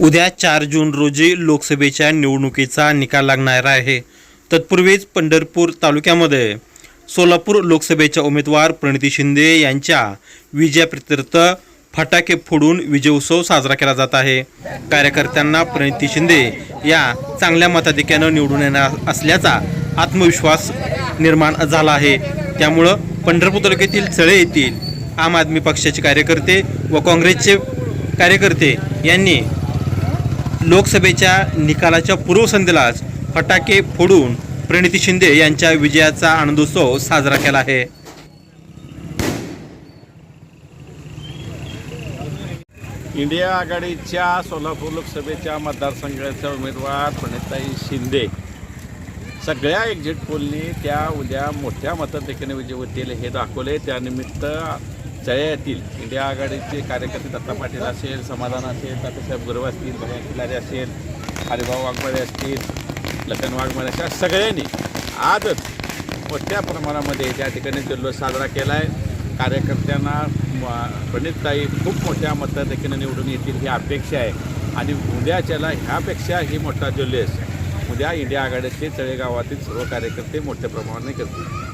उद्या चार जून रोजी लोकसभेच्या निवडणुकीचा निकाल लागणार आहे. तत्पूर्वीच पंढरपूर तालुक्यामध्ये सोलापूर लोकसभेच्या उमेदवार प्रणिती शिंदे यांच्या विजयाप्रित्यर्थ फटाके फोडून विजयोत्सव साजरा केला जात आहे. कार्यकर्त्यांना प्रणिती शिंदे या चांगल्या मताधिक्यानं निवडून येणार असल्याचा आत्मविश्वास निर्माण झाला आहे. त्यामुळं पंढरपूर तालुक्यातील चळे येथील आम आदमी पक्षाचे कार्यकर्ते व काँग्रेसचे कार्यकर्ते यांनी लोकसभेच्या निकालाच्या पूर्वसंध्येलाच फटाके फोडून प्रणिती शिंदे यांच्या विजयाचा आनंदोत्सव साजरा केला आहे. इंडिया आघाडीच्या सोलापूर लोकसभेच्या मतदारसंघाच्या उमेदवार प्रणिताई शिंदे. सगळ्या एक्झिट पोलनी त्या उद्या मोठ्या मताधिक्याने विजय होतील हे दाखवले. त्यानिमित्त जया येतील इंडिया आघाडीचे कार्यकर्ते दत्ता पाटील असेल समाधान असेल तात्यासाहेब गुरव असतील भया खिलारे असेल हरिभाऊ वाघमारे असतील लखन वाघमारे अशा सगळ्यांनी आजच मोठ्या प्रमाणामध्ये त्या ठिकाणी जल्लोष साजरा केला आहे कार्यकर्त्यांना पंडितताई खूप मोठ्या मताधिक्याने निवडून येतील ही अपेक्षा आहे. आणि उद्याच्याला ह्यापेक्षाही मोठा जल्लोष उद्या इंडिया आघाडीचे तळेगावातील सर्व कार्यकर्ते मोठ्या प्रमाणाने करतील.